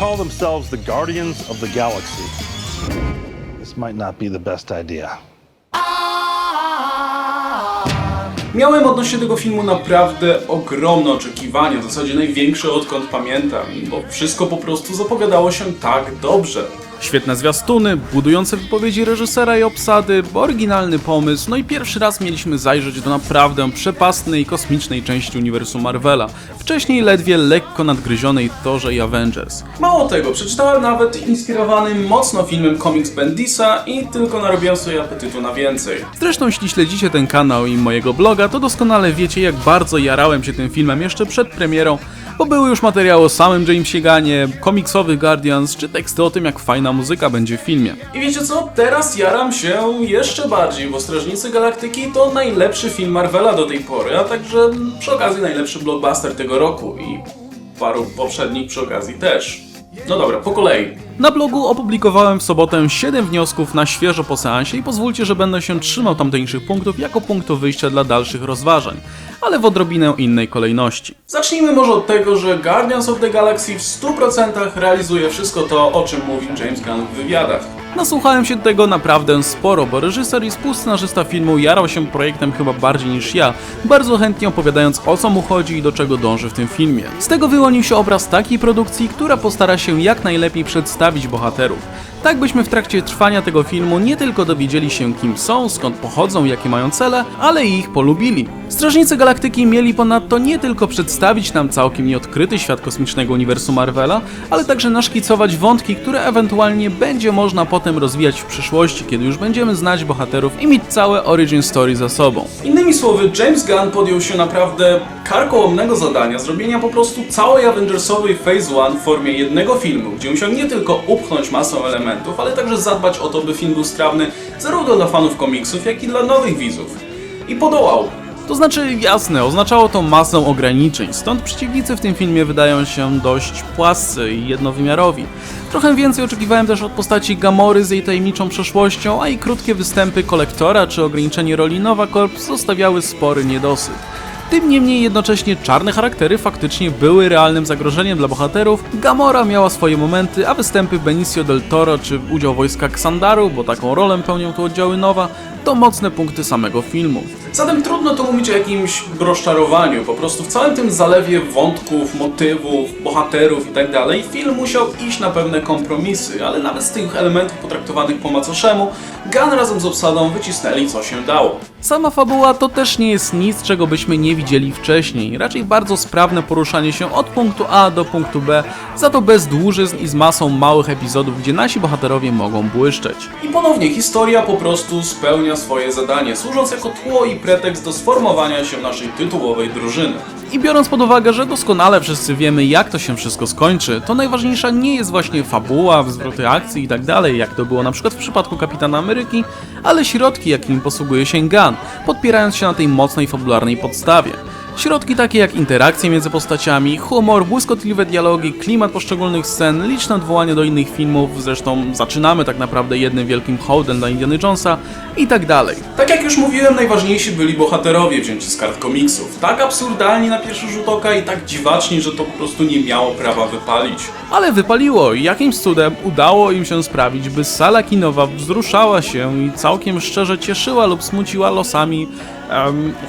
call themselves the Guardians of the Galaxy. This might not be the best idea. Miałem odnośnie tego filmu naprawdę ogromne oczekiwania, w zasadzie największe odkąd pamiętam, bo wszystko po prostu zapowiadało się tak dobrze. Świetne zwiastuny, budujące wypowiedzi reżysera i obsady, oryginalny pomysł, no i pierwszy raz mieliśmy zajrzeć do naprawdę przepastnej, kosmicznej części uniwersum Marvela, wcześniej ledwie lekko nadgryzionej Torze i Avengers. Mało tego, przeczytałem nawet inspirowany mocno filmem komiks Bendisa i tylko narobiłem sobie apetytu na więcej. Zresztą jeśli śledzicie ten kanał i mojego bloga, to doskonale wiecie jak bardzo jarałem się tym filmem jeszcze przed premierą, bo były już materiały o samym Jamesie Ganie, komiksowych Guardians, czy teksty o tym, jak fajna muzyka będzie w filmie. I wiecie co? Teraz jaram się jeszcze bardziej, bo Strażnicy Galaktyki to najlepszy film Marvela do tej pory, a także przy okazji najlepszy blockbuster tego roku i paru poprzednich przy okazji też. No dobra, po kolei. Na blogu opublikowałem w sobotę 7 wniosków na świeżo po seansie i pozwólcie, że będę się trzymał tamtejszych punktów jako punktu wyjścia dla dalszych rozważań, ale w odrobinę innej kolejności. Zacznijmy może od tego, że Guardians of the Galaxy w 100% realizuje wszystko to, o czym mówił James Gunn w wywiadach. Nasłuchałem się tego naprawdę sporo, bo reżyser i współscenarzysta filmu jarał się projektem chyba bardziej niż ja, bardzo chętnie opowiadając o co mu chodzi i do czego dąży w tym filmie. Z tego wyłonił się obraz takiej produkcji, która postara się jak najlepiej przedstawić bohaterów. Tak byśmy w trakcie trwania tego filmu nie tylko dowiedzieli się kim są, skąd pochodzą, jakie mają cele, ale i ich polubili. Strażnicy Galaktyki mieli ponadto nie tylko przedstawić nam całkiem nieodkryty świat kosmicznego uniwersum Marvela, ale także naszkicować wątki, które ewentualnie będzie można potem rozwijać w przyszłości, kiedy już będziemy znać bohaterów i mieć całe origin story za sobą. Innymi słowy, James Gunn podjął się naprawdę karkołomnego zadania zrobienia po prostu całej Avengersowej Phase 1 w formie jednego filmu, gdzie musiał nie tylko upchnąć masę elementów, ale także zadbać o to, by film był strawny zarówno dla fanów komiksów, jak i dla nowych widzów. I podołał. To znaczy, jasne, oznaczało to masę ograniczeń, stąd przeciwnicy w tym filmie wydają się dość płascy i jednowymiarowi. Trochę więcej oczekiwałem też od postaci Gamory z jej tajemniczą przeszłością, a i krótkie występy Kolektora czy ograniczenie roli Nova Corps zostawiały spory niedosyt. Tym niemniej jednocześnie czarne charaktery faktycznie były realnym zagrożeniem dla bohaterów. Gamora miała swoje momenty, a występy Benicio del Toro czy udział wojska Xandaru, bo taką rolę pełnią tu oddziały Nowa, to mocne punkty samego filmu. Zatem trudno tu mówić o jakimś rozczarowaniu, po prostu w całym tym zalewie wątków, motywów, bohaterów itd. film musiał iść na pewne kompromisy, ale nawet z tych elementów potraktowanych po macoszemu, Gunn razem z obsadą wycisnęli co się dało. Sama fabuła to też nie jest nic, czego byśmy nie widzieli wcześniej, raczej bardzo sprawne poruszanie się od punktu A do punktu B, za to bez dłużyzn i z masą małych epizodów, gdzie nasi bohaterowie mogą błyszczeć. I ponownie historia po prostu spełnia swoje zadanie, służąc jako tło i pretekst do sformowania się naszej tytułowej drużyny. I biorąc pod uwagę, że doskonale wszyscy wiemy, jak to się wszystko skończy, to najważniejsza nie jest właśnie fabuła, zwroty akcji i tak jak to było na przykład w przypadku Kapitana Ameryki, ale środki, jakimi posługuje się Gunn, podpierając się na tej mocnej fabularnej podstawie. Środki takie jak interakcje między postaciami, humor, błyskotliwe dialogi, klimat poszczególnych scen, liczne odwołania do innych filmów, zresztą zaczynamy tak naprawdę jednym wielkim hołdem dla Indiana Jonesa i tak dalej. Tak jak już mówiłem, najważniejsi byli bohaterowie wzięci z kart komiksów. Tak absurdalni na pierwszy rzut oka i tak dziwaczni, że to po prostu nie miało prawa wypalić. Ale wypaliło i jakimś cudem udało im się sprawić, by sala kinowa wzruszała się i całkiem szczerze cieszyła lub smuciła losami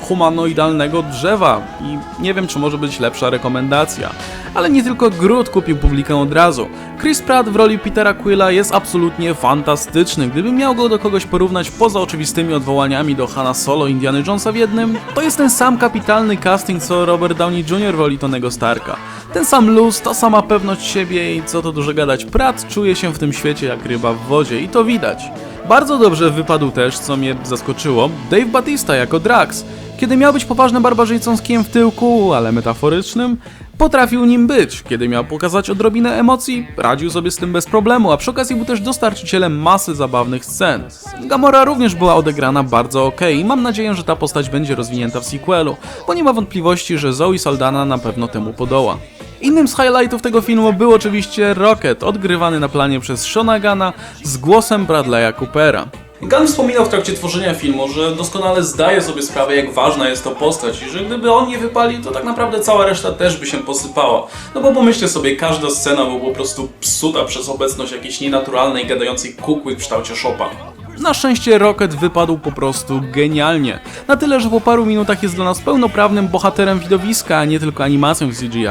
humanoidalnego drzewa i nie wiem, czy może być lepsza rekomendacja. Ale nie tylko Groot kupił publikę od razu. Chris Pratt w roli Petera Quilla jest absolutnie fantastyczny. Gdybym miał go do kogoś porównać poza oczywistymi odwołaniami do Hanna Solo Indiana Jonesa w jednym, to jest ten sam kapitalny casting co Robert Downey Jr. w roli Tonego Starka. Ten sam luz, ta sama pewność siebie i co to dużo gadać, Pratt czuje się w tym świecie jak ryba w wodzie i to widać. Bardzo dobrze wypadł też, co mnie zaskoczyło, Dave Batista jako Drax. Kiedy miał być poważnym barbarzyńcą z kijem w tyłku, ale metaforycznym, potrafił nim być. Kiedy miał pokazać odrobinę emocji, radził sobie z tym bez problemu, a przy okazji był też dostarczycielem masy zabawnych scen. Gamora również była odegrana bardzo ok i mam nadzieję, że ta postać będzie rozwinięta w sequelu, bo nie ma wątpliwości, że Zoe Saldana na pewno temu podoła. Innym z highlightów tego filmu był oczywiście Rocket, odgrywany na planie przez Shona Gana z głosem Bradley'a Coopera. Gunn wspominał w trakcie tworzenia filmu, że doskonale zdaje sobie sprawę, jak ważna jest to postać i że gdyby on nie wypalił, to tak naprawdę cała reszta też by się posypała. No bo pomyślcie sobie, każda scena była po prostu psuta przez obecność jakiejś nienaturalnej, gadającej kukły w kształcie Chopin. Na szczęście Rocket wypadł po prostu genialnie. Na tyle, że po paru minutach jest dla nas pełnoprawnym bohaterem widowiska, a nie tylko animacją w CGI.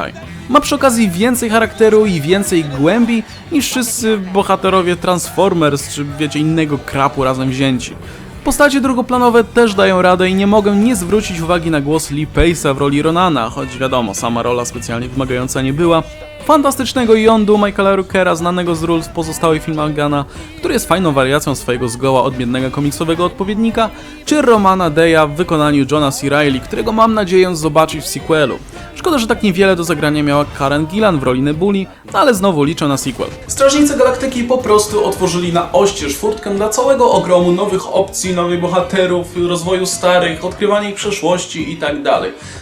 Ma przy okazji więcej charakteru i więcej głębi niż wszyscy bohaterowie Transformers czy wiecie innego krapu razem wzięci. Postacie drugoplanowe też dają radę i nie mogę nie zwrócić uwagi na głos Lee Pace'a w roli Ronana, choć wiadomo, sama rola specjalnie wymagająca nie była. Fantastycznego Yondu Michaela Rookera, znanego z ról w pozostałych filmach Gana, który jest fajną wariacją swojego zgoła odmiennego komiksowego odpowiednika, czy Romana Deya w wykonaniu Johna C. Reilly, którego mam nadzieję zobaczyć w sequelu. Szkoda, że tak niewiele do zagrania miała Karen Gillan w roli Nebuli, no ale znowu liczę na sequel. Strażnicy Galaktyki po prostu otworzyli na oścież furtkę dla całego ogromu nowych opcji, nowych bohaterów, rozwoju starych, odkrywania ich przeszłości i tak.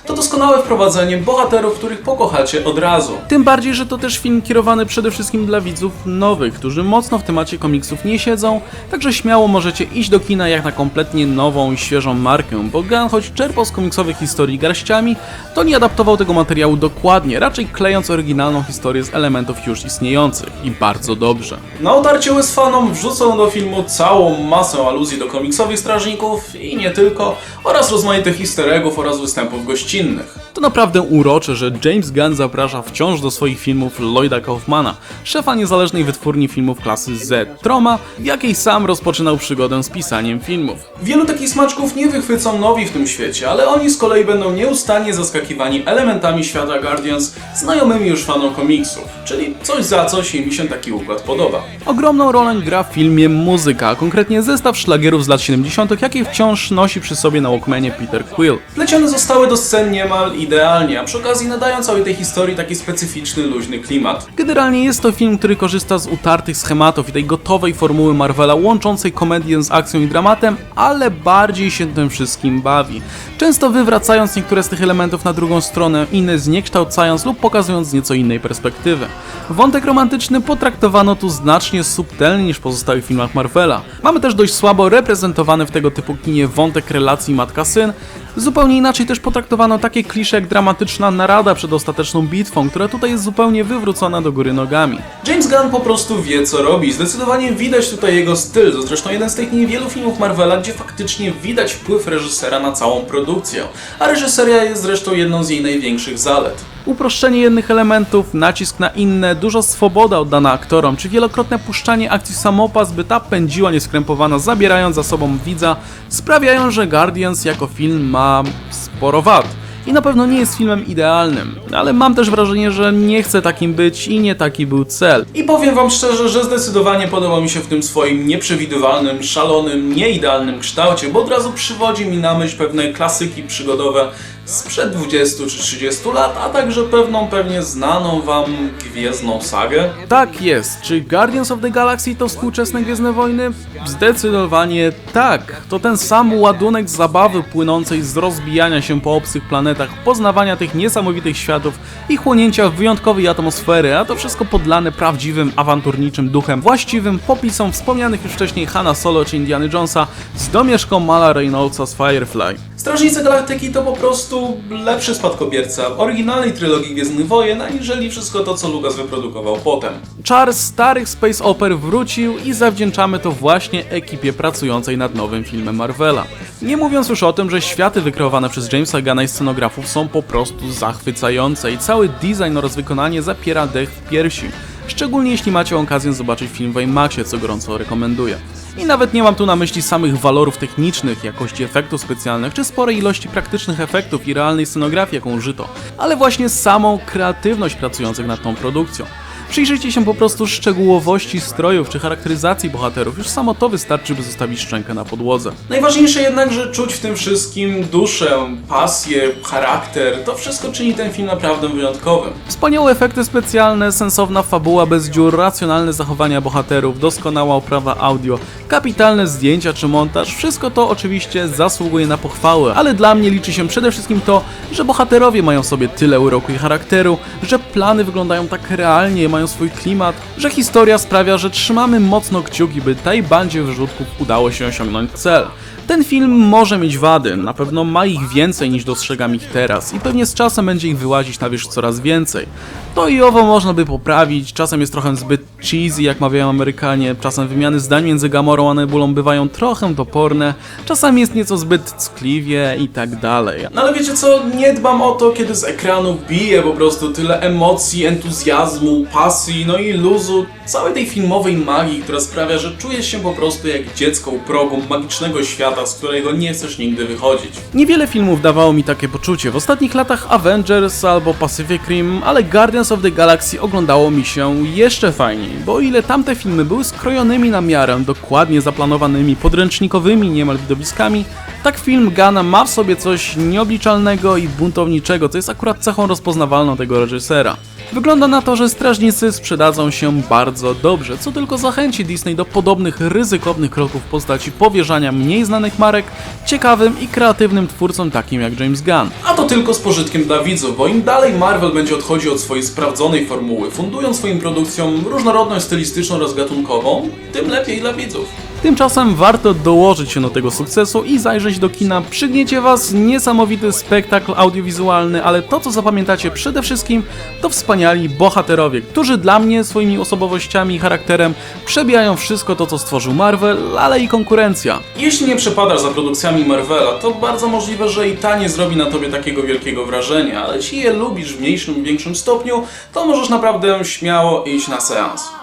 To doskonałe wprowadzenie bohaterów, których pokochacie od razu. Tym bardziej, że to też film kierowany przede wszystkim dla widzów nowych, którzy mocno w temacie komiksów nie siedzą, także śmiało możecie iść do kina jak na kompletnie nową i świeżą markę, bo Gunn choć czerpał z komiksowych historii garściami, to nie adaptował tego materiału dokładnie, raczej klejąc oryginalną historię z elementów już istniejących i bardzo dobrze. Na otarcie łez fanom wrzucono do filmu całą masę aluzji do komiksowych strażników i nie tylko, oraz rozmaitych easter eggów oraz występów gościnnych. To naprawdę urocze, że James Gunn zaprasza wciąż do swoich filmów Lloyda Kaufmana, szefa niezależnej wytwórni filmów klasy Z, Troma, w jakiej sam rozpoczynał przygodę z pisaniem filmów. Wielu takich smaczków nie wychwycą nowi w tym świecie, ale oni z kolei będą nieustannie zaskakiwani elementami świata Guardians znajomymi już fanom komiksów, czyli coś za coś i mi się taki układ podoba. Ogromną rolę gra w filmie muzyka, a konkretnie zestaw szlagierów z lat 70., jakie wciąż nosi przy sobie na Walkmanie Peter Quill. Plecione zostały do scen niemal idealnie, a przy okazji nadają całej tej historii taki specyficzny, luźny klimat. Generalnie jest to film, który korzysta z utartych schematów i tej gotowej formuły Marvela, łączącej komedię z akcją i dramatem, ale bardziej się tym wszystkim bawi. Często wywracając niektóre z tych elementów na drugą stronę, inne zniekształcając lub pokazując z nieco innej perspektywy. Wątek romantyczny potraktowano tu znacznie subtelniej niż w pozostałych filmach Marvela. Mamy też dość słabo reprezentowany w tego typu kinie wątek relacji matka-syn, Zupełnie inaczej też potraktowano takie klisze jak dramatyczna narada przed ostateczną bitwą, która tutaj jest zupełnie wywrócona do góry nogami. James Gunn po prostu wie co robi, zdecydowanie widać tutaj jego styl, to zresztą jeden z tych niewielu filmów Marvela, gdzie faktycznie widać wpływ reżysera na całą produkcję, a reżyseria jest zresztą jedną z jej największych zalet. Uproszczenie jednych elementów, nacisk na inne, duża swoboda oddana aktorom, czy wielokrotne puszczanie akcji samopas, by ta pędziła nieskrępowana, zabierając za sobą widza, sprawiają, że Guardians jako film ma sporo wad. I na pewno nie jest filmem idealnym, ale mam też wrażenie, że nie chce takim być i nie taki był cel. I powiem wam szczerze, że zdecydowanie podoba mi się w tym swoim nieprzewidywalnym, szalonym, nieidealnym kształcie, bo od razu przywodzi mi na myśl pewne klasyki przygodowe sprzed 20 czy 30 lat, a także pewną pewnie znaną wam Gwiezdną Sagę. Tak jest. Czy Guardians of the Galaxy to współczesne Gwiezdne Wojny? Zdecydowanie tak. To ten sam ładunek zabawy płynącej z rozbijania się po obcych planetach, poznawania tych niesamowitych światów i chłonięcia wyjątkowej atmosfery, a to wszystko podlane prawdziwym, awanturniczym duchem, właściwym popisom wspomnianych już wcześniej Hanna Solo czy Indiana Jonesa z domieszką Mala Reynoldsa z Firefly. Strażnicy Galaktyki to po prostu lepszy spadkobierca oryginalnej trylogii Gwiezdnych Wojen, aniżeli wszystko to, co Lucas wyprodukował potem. Czar starych space oper wrócił i zawdzięczamy to właśnie ekipie pracującej nad nowym filmem Marvela. Nie mówiąc już o tym, że światy wykreowane przez Jamesa Gunna i scenografów są po prostu zachwycające i cały design oraz wykonanie zapiera dech w piersi. Szczególnie jeśli macie okazję zobaczyć film w IMAXie, co gorąco rekomenduję. I nawet nie mam tu na myśli samych walorów technicznych, jakości efektów specjalnych, czy sporej ilości praktycznych efektów i realnej scenografii, jaką użyto, ale właśnie samą kreatywność pracujących nad tą produkcją. Przyjrzyjcie się po prostu szczegółowości strojów czy charakteryzacji bohaterów, już samo to wystarczy, by zostawić szczękę na podłodze. Najważniejsze jednak, że czuć w tym wszystkim duszę, pasję, charakter, to wszystko czyni ten film naprawdę wyjątkowym. Wspaniałe efekty specjalne, sensowna fabuła bez dziur, racjonalne zachowania bohaterów, doskonała oprawa audio, kapitalne zdjęcia czy montaż, wszystko to oczywiście zasługuje na pochwałę, ale dla mnie liczy się przede wszystkim to, że bohaterowie mają sobie tyle uroku i charakteru, że plany wyglądają tak realnie, mają mają swój klimat, że historia sprawia, że trzymamy mocno kciuki, by tej bandzie wyrzutków udało się osiągnąć cel. Ten film może mieć wady, na pewno ma ich więcej niż dostrzegam ich teraz. I pewnie z czasem będzie ich wyłazić na wierzch coraz więcej. To i owo można by poprawić, czasem jest trochę zbyt cheesy, jak mawiają Amerykanie, czasem wymiany zdań między Gamorą a Nebulą bywają trochę toporne, czasami jest nieco zbyt ckliwie i tak dalej. No ale wiecie co, nie dbam o to, kiedy z ekranu bije po prostu tyle emocji, entuzjazmu, pasji, no i luzu, całej tej filmowej magii, która sprawia, że czujesz się po prostu jak dziecko u progu magicznego świata, z którego nie chcesz nigdy wychodzić. Niewiele filmów dawało mi takie poczucie. W ostatnich latach Avengers albo Pacific Rim, ale Guardians of the Galaxy oglądało mi się jeszcze fajniej, bo o ile tamte filmy były skrojonymi na miarę, dokładnie zaplanowanymi, podręcznikowymi niemal widowiskami, tak film Gana ma w sobie coś nieobliczalnego i buntowniczego, co jest akurat cechą rozpoznawalną tego reżysera. Wygląda na to, że strażnicy sprzedadzą się bardzo dobrze, co tylko zachęci Disney do podobnych ryzykownych kroków w postaci powierzania mniej znanych marek ciekawym i kreatywnym twórcom takim jak James Gunn. A to tylko z pożytkiem dla widzów, bo im dalej Marvel będzie odchodził od swojej sprawdzonej formuły, fundując swoim produkcjom różnorodność stylistyczną oraz gatunkową, tym lepiej dla widzów. Tymczasem warto dołożyć się do tego sukcesu i zajrzeć do kina. Przygniecie Was niesamowity spektakl audiowizualny, ale to co zapamiętacie przede wszystkim to wspaniali bohaterowie, którzy dla mnie swoimi osobowościami i charakterem przebijają wszystko to co stworzył Marvel, ale i konkurencja. Jeśli nie przepadasz za produkcjami Marvela, to bardzo możliwe, że i ta nie zrobi na Tobie takiego wielkiego wrażenia, ale jeśli je lubisz w mniejszym lub większym stopniu, to możesz naprawdę śmiało iść na seans.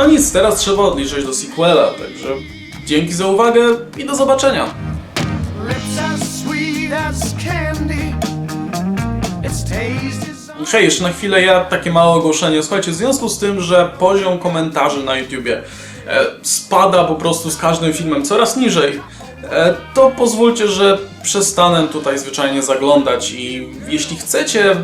No nic, teraz trzeba odliczać do sequela, także dzięki za uwagę i do zobaczenia. Hej, jeszcze na chwilę ja takie małe ogłoszenie. Słuchajcie, w związku z tym, że poziom komentarzy na YouTubie e, spada po prostu z każdym filmem coraz niżej, e, to pozwólcie, że przestanę tutaj zwyczajnie zaglądać i jeśli chcecie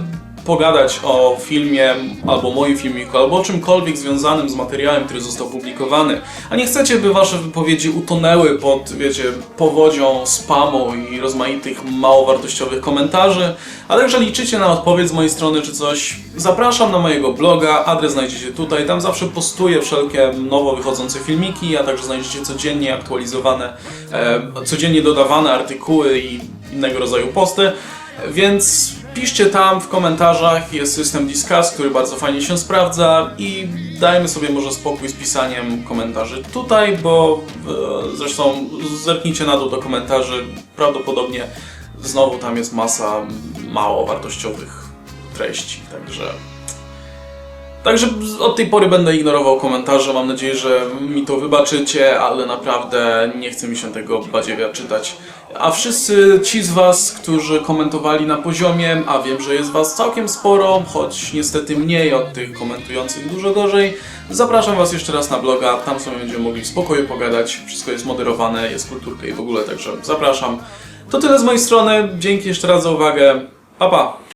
pogadać o filmie, albo moim filmiku, albo o czymkolwiek związanym z materiałem, który został publikowany, a nie chcecie, by wasze wypowiedzi utonęły pod, wiecie, powodzią spamu i rozmaitych małowartościowych komentarzy, ale jeżeli liczycie na odpowiedź z mojej strony czy coś, zapraszam na mojego bloga, adres znajdziecie tutaj, tam zawsze postuję wszelkie nowo wychodzące filmiki, a także znajdziecie codziennie aktualizowane, e, codziennie dodawane artykuły i innego rodzaju posty, więc piszcie tam w komentarzach, jest system Discuss, który bardzo fajnie się sprawdza i dajmy sobie może spokój z pisaniem komentarzy tutaj, bo e, zresztą zerknijcie na dół do komentarzy, prawdopodobnie znowu tam jest masa mało wartościowych treści, także... Także od tej pory będę ignorował komentarze. Mam nadzieję, że mi to wybaczycie, ale naprawdę nie chce mi się tego badziewia czytać. A wszyscy ci z Was, którzy komentowali na poziomie, a wiem, że jest Was całkiem sporo, choć niestety mniej od tych komentujących dużo gorzej, zapraszam Was jeszcze raz na bloga. Tam sobie będziemy mogli w spokoju pogadać. Wszystko jest moderowane, jest kulturka i w ogóle, także zapraszam. To tyle z mojej strony. Dzięki jeszcze raz za uwagę. Pa pa!